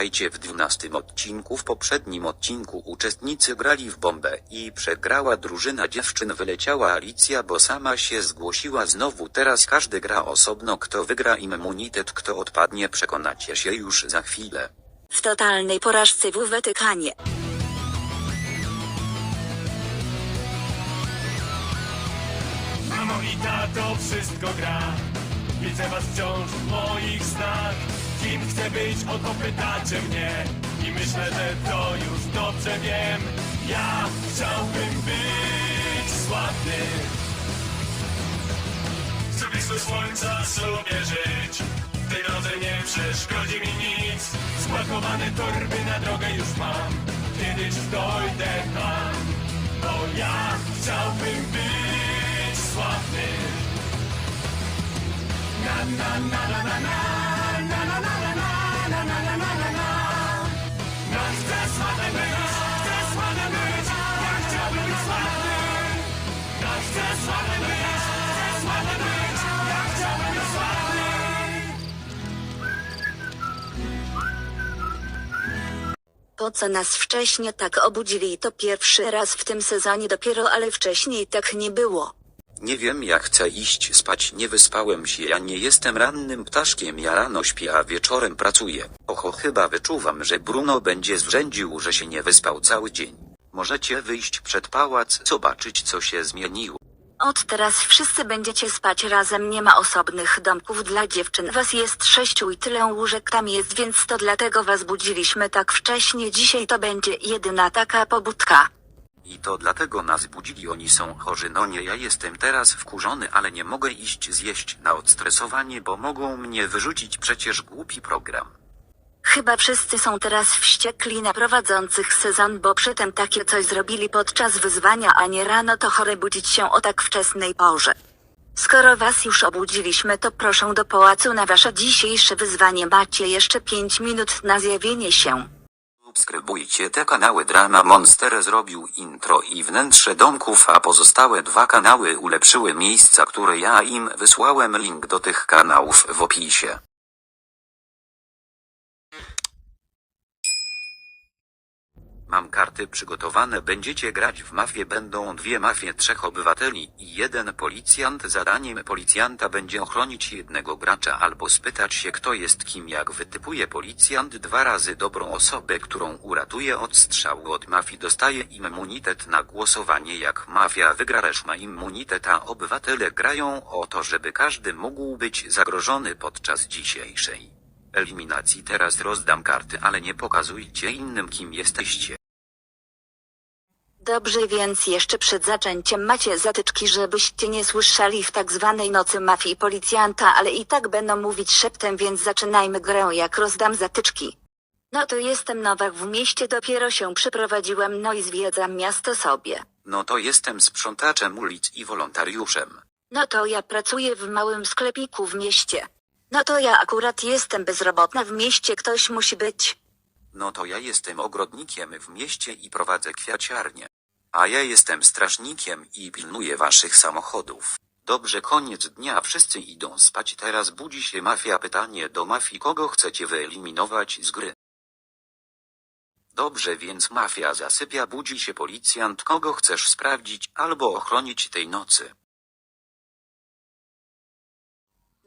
Witajcie w 12 odcinku. W poprzednim odcinku uczestnicy grali w bombę i przegrała drużyna dziewczyn. Wyleciała Alicja, bo sama się zgłosiła znowu. Teraz każdy gra osobno. Kto wygra immunitet, kto odpadnie, przekonacie się już za chwilę. W totalnej porażce w Watykanie. Mamo i tato wszystko gra Widzę was wciąż w moich snach Kim chcę być, o to pytacie mnie. I myślę, że to już dobrze wiem. Ja chciałbym być sławny. Chcę blisko słońca sobie żyć. W tej drodze nie przeszkodzi mi nic. Spakowane torby na drogę już mam. Kiedyś dojdę tam. Bo ja chciałbym być sławny. Na na na na na na Po co nas wcześniej tak obudzili to pierwszy raz w tym sezonie dopiero, ale wcześniej tak nie było. Nie wiem jak chcę iść spać, nie wyspałem się, ja nie jestem rannym ptaszkiem, ja rano śpię, a wieczorem pracuję. Oho, chyba wyczuwam, że Bruno będzie zrzędził, że się nie wyspał cały dzień. Możecie wyjść przed pałac, zobaczyć co się zmieniło. Od teraz wszyscy będziecie spać razem, nie ma osobnych domków dla dziewczyn. Was jest sześciu i tyle łóżek tam jest, więc to dlatego was budziliśmy tak wcześnie. Dzisiaj to będzie jedyna taka pobudka. I to dlatego nas budzili, oni są chorzy, no nie, ja jestem teraz wkurzony, ale nie mogę iść zjeść na odstresowanie, bo mogą mnie wyrzucić przecież głupi program. Chyba wszyscy są teraz wściekli na prowadzących sezon, bo przytem takie coś zrobili podczas wyzwania, a nie rano to chore budzić się o tak wczesnej porze. Skoro was już obudziliśmy, to proszę do pałacu na wasze dzisiejsze wyzwanie. Macie jeszcze 5 minut na zjawienie się. Subskrybujcie te kanały Drama Monster zrobił intro i wnętrze domków, a pozostałe dwa kanały ulepszyły miejsca, które ja im wysłałem. Link do tych kanałów w opisie. Mam karty przygotowane, będziecie grać w mafię, będą dwie mafie, trzech obywateli i jeden policjant. Zadaniem policjanta będzie ochronić jednego gracza albo spytać się kto jest kim. Jak wytypuje policjant dwa razy dobrą osobę, którą uratuje od strzału od mafii dostaje immunitet na głosowanie. Jak mafia wygra resz ma immunitet a obywatele grają o to żeby każdy mógł być zagrożony podczas dzisiejszej eliminacji. Teraz rozdam karty ale nie pokazujcie innym kim jesteście. Dobrze, więc jeszcze przed zaczęciem macie zatyczki, żebyście nie słyszeli w tak zwanej nocy mafii policjanta, ale i tak będą mówić szeptem, więc zaczynajmy grę jak rozdam zatyczki. No to jestem nowa w mieście, dopiero się przeprowadziłem, no i zwiedzam miasto sobie. No to jestem sprzątaczem ulic i wolontariuszem. No to ja pracuję w małym sklepiku w mieście. No to ja akurat jestem bezrobotna w mieście, ktoś musi być. No to ja jestem ogrodnikiem w mieście i prowadzę kwiaciarnię. A ja jestem strażnikiem i pilnuję waszych samochodów. Dobrze, koniec dnia, wszyscy idą spać. Teraz budzi się mafia. Pytanie do mafii, kogo chcecie wyeliminować z gry? Dobrze, więc mafia zasypia, budzi się policjant, kogo chcesz sprawdzić albo ochronić tej nocy.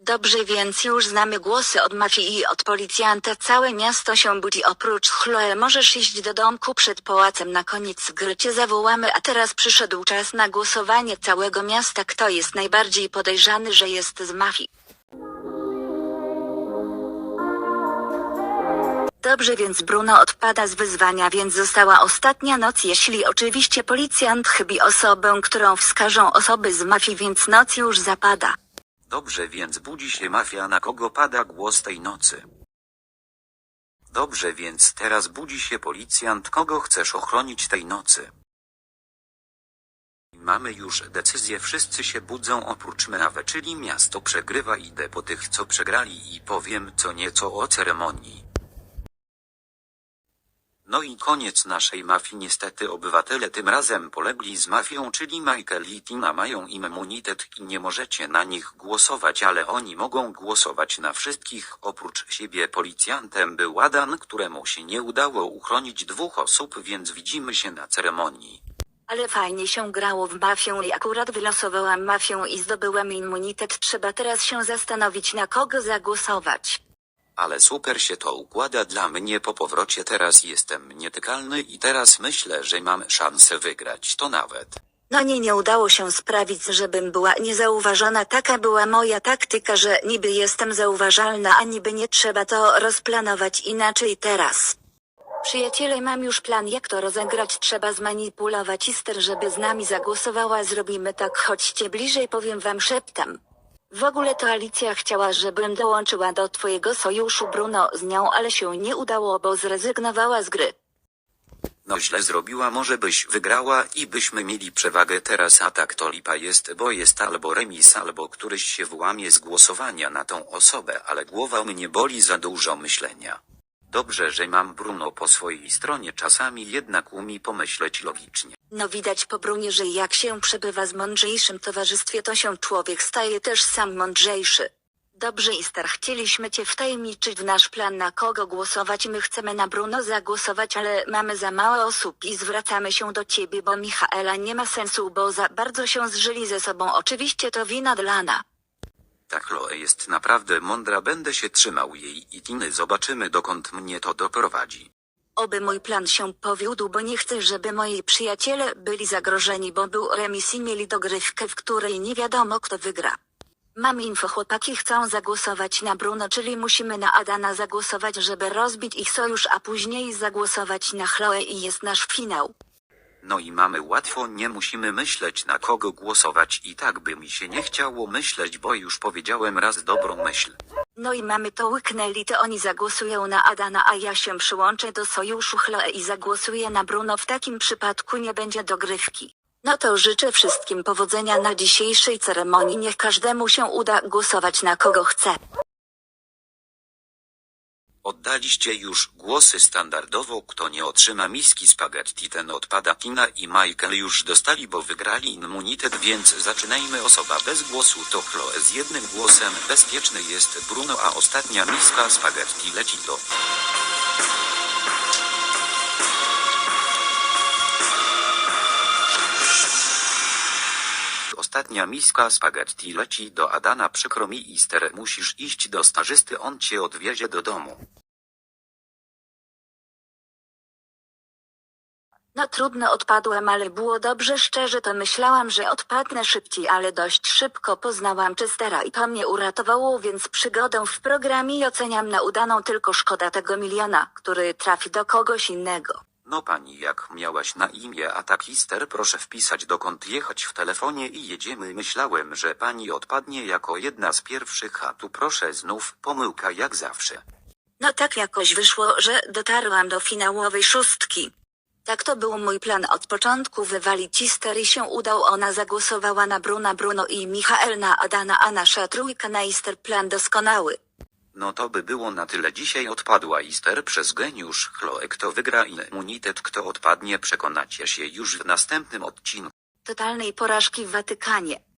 Dobrze, więc już znamy głosy od mafii i od policjanta. Całe miasto się budzi oprócz Chloe. Możesz iść do domku przed pałacem. Na koniec gry cię zawołamy, a teraz przyszedł czas na głosowanie całego miasta. Kto jest najbardziej podejrzany, że jest z mafii? Dobrze, więc Bruno odpada z wyzwania, więc została ostatnia noc. Jeśli oczywiście policjant chybi osobę, którą wskażą osoby z mafii, więc noc już zapada. Dobrze, więc budzi się mafia, na kogo pada głos tej nocy. Dobrze, więc teraz budzi się policjant, kogo chcesz ochronić tej nocy. Mamy już decyzję, wszyscy się budzą oprócz Meawe, czyli miasto przegrywa. Idę po tych, co przegrali i powiem co nieco o ceremonii. No i koniec naszej mafii niestety obywatele tym razem polegli z mafią, czyli Michael i Tina mają immunitet i nie możecie na nich głosować, ale oni mogą głosować na wszystkich. Oprócz siebie policjantem był Adan, któremu się nie udało uchronić dwóch osób, więc widzimy się na ceremonii. Ale fajnie się grało w mafię i akurat wylosowałam mafię i zdobyłam immunitet. Trzeba teraz się zastanowić na kogo zagłosować. Ale super się to układa dla mnie po powrocie teraz jestem nietykalny i teraz myślę, że mam szansę wygrać to nawet. No nie, nie udało się sprawić, żebym była niezauważona. Taka była moja taktyka, że niby jestem zauważalna, a niby nie trzeba to rozplanować inaczej teraz. Przyjaciele, mam już plan, jak to rozegrać. Trzeba zmanipulować Ister, żeby z nami zagłosowała. Zrobimy tak, chodźcie bliżej, powiem wam szeptem. W ogóle to Alicja chciała, żebym dołączyła do twojego sojuszu Bruno z nią, ale się nie udało, bo zrezygnowała z gry. No źle zrobiła, może byś wygrała i byśmy mieli przewagę teraz, a tak to lipa jest, bo jest albo remis, albo któryś się włamie z głosowania na tą osobę, ale głowa mnie boli za dużo myślenia. Dobrze, że mam Bruno po swojej stronie, czasami jednak umie pomyśleć logicznie. No widać po Brunie, że jak się przebywa z mądrzejszym towarzystwie, to się człowiek staje też sam mądrzejszy. Dobrze, Ister, chcieliśmy cię wtajemniczyć w nasz plan na kogo głosować. My chcemy na Bruno zagłosować, ale mamy za mało osób i zwracamy się do ciebie, bo Michaela nie ma sensu, bo za bardzo się zżyli ze sobą. Oczywiście to wina Dlana. Ta Chloe jest naprawdę mądra, będę się trzymał jej i Tiny, zobaczymy dokąd mnie to doprowadzi. Oby mój plan się powiódł, bo nie chcę, żeby moi przyjaciele byli zagrożeni, bo był remis i mieli dogrywkę, w której nie wiadomo kto wygra. Mam info, chłopaki chcą zagłosować na Bruno, czyli musimy na Adana zagłosować, żeby rozbić ich sojusz, a później zagłosować na Chloe i jest nasz finał. No i mamy łatwo, nie musimy myśleć na kogo głosować i tak by mi się nie chciało myśleć, bo już powiedziałem raz dobrą myśl. No i mamy to łyknęli, to oni zagłosują na Adana, a ja się przyłączę do sojuszu Chloe i zagłosuję na Bruno. W takim przypadku nie będzie dogrywki. No to życzę wszystkim powodzenia na dzisiejszej ceremonii. Niech każdemu się uda głosować na kogo chce. Oddaliście już głosy standardowo, kto nie otrzyma miski spaghetti ten odpada. Tina i Michael już dostali, bo wygrali immunitet, więc zaczynajmy. Osoba bez głosu to Chloe. Z jednym głosem, bezpieczny jest Bruno, a ostatnia miska spaghetti leci do... Ostatnia miska spaghetti leci do Adana przykro mi Ister musisz iść do stażysty on cię odwiezie do domu. No trudno odpadłem, ale było dobrze szczerze to myślałam, że odpadnę szybciej, ale dość szybko poznałam Chestera i to mnie uratowało, więc przygodę w programie oceniam na udaną, tylko szkoda tego miliona, który trafi do kogoś innego. No pani jak miałaś na imię atak Ister proszę wpisać dokąd jechać w telefonie i jedziemy myślałem, że pani odpadnie jako jedna z pierwszych a tu proszę znów pomyłka jak zawsze. No tak jakoś wyszło, że dotarłam do finałowej szóstki. Tak to był mój plan od początku wywalić Ister i się udał ona zagłosowała na Bruna Bruno i Michael na Adana a nasza trójka na Ister plan doskonały. No to by było na tyle dzisiaj odpadła Ister przez geniusz Chloe kto wygra immunitet kto odpadnie przekonacie się już w następnym odcinku. Totalnej porażki w Watykanie.